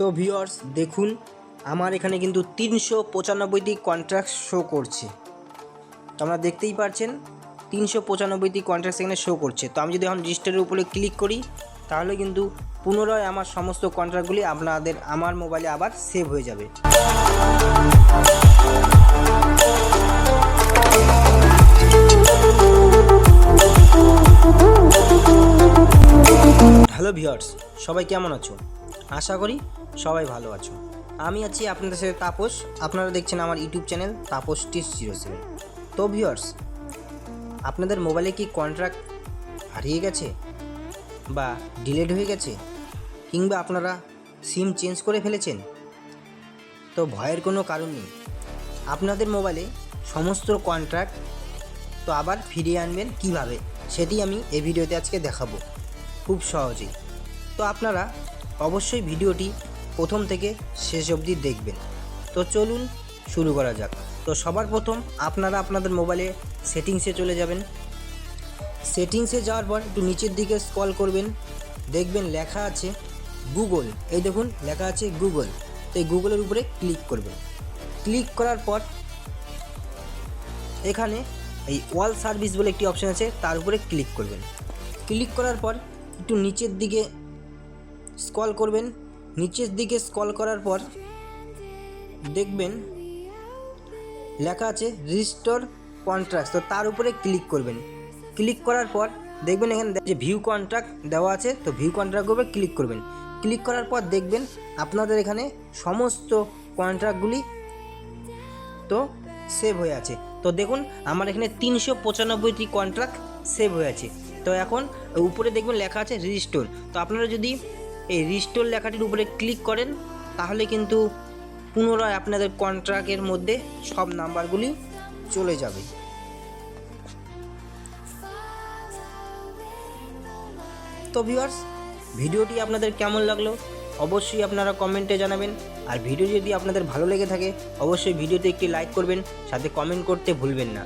তো ভিউয়ার্স দেখুন, আমার এখানে কিন্তু তিনশো পঁচানব্বইটি কন্ট্রাক্ট শো করছে। তো আপনারা দেখতেই পাচ্ছেন তিনশো পঁচানব্বইটি কন্ট্রাক্ট এখানে শো করছে। তো আমি যদি এখন রেজিস্টারের উপরে ক্লিক করি, তাহলে কিন্তু পুনরায় আমার সমস্ত কন্ট্রাক্টগুলি আপনাদের আমার মোবাইলে আবার সেভ হয়ে যাবে। হ্যালো ভিউয়ার্স সবাই কেমন আছো? আশা করি সবাই ভালো আছো। আমি আছি আপনাদের সাথে তাপস। আপনারা দেখছেন আমার YouTube channel Tapas T zero seven. তো ভিউয়ার্স, আপনাদের মোবাইলে কি কন্ট্রাক্ট হারিয়ে গেছে? বা ডিলেট হয়ে গেছে? কিংবা আপনারা সিম চেঞ্জ করে ফেলেছেন? তো ভয়ের কোনো কারণ নেই। আপনাদের মোবাইলে সমস্ত কন্ট্রাক্ট তো আবার ফিরিয়ে আনবেন কীভাবে, সেটি আমি এই ভিডিওতে আজকে দেখাবো। খুব সহজেই। তো আপনারা অবশ্যই ভিডিওটি প্রথম থেকে শেষ অবধি দেখবেন। তো চলুন শুরু করা যাক। তো সবার প্রথম আপনারা আপনাদের মোবাইলে সেটিংসে চলে যাবেন। সেটিংসে যাওয়ার পর একটু নিচের দিকে স্ক্রল করবেন। দেখবেন লেখা আছে গুগল। এই দেখুন, লেখা আছে গুগল। তো এই গুগলের উপরে ক্লিক করবেন। ক্লিক করার পর এখানে এই ওয়াল সার্ভিস বলে একটি অপশান আছে, তার উপরে ক্লিক করবেন। ক্লিক করার পর একটু নিচের দিকে স্ক্রল করবেন। নিচের দিকে স্ক্রল করার পর দেখবেন লেখা আছে রিস্টোর কন্ট্রাক্ট তো তার উপরে ক্লিক করবেন। ক্লিক করার পর দেখবেন এখানে যে ভিউ কন্ট্রাক্ট দেওয়া আছে, তো ভিউ কন্ট্রাক্ট উপরে ক্লিক করবেন। ক্লিক করার পর দেখবেন আপনাদের এখানে সমস্ত কন্ট্রাক্টগুলি তো সেভ হয়ে আছে। তো দেখুন, আমার এখানে তিনশো পঁচানব্বইটি কন্ট্রাক্ট সেভ হয়ে আছে। তো এখন উপরে দেখবেন লেখা আছে রিস্টোর তো আপনারা যদি এই রিস্টোর লেখাটির উপরে ক্লিক করেন, তাহলে কিন্তু পুনরায় আপনাদের কন্ট্রাক্টের মধ্যে সব নাম্বারগুলি চলে যাবে। তো ভিউয়ার্স ভিডিওটি আপনাদের কেমন লাগল? অবশ্যই আপনারা কমেন্টে জানাবেন। আর ভিডিও যদি আপনাদের ভালো লেগে থাকে, অবশ্যই ভিডিওতে একটি লাইক করবেন, সাথে কমেন্ট করতে ভুলবেন না।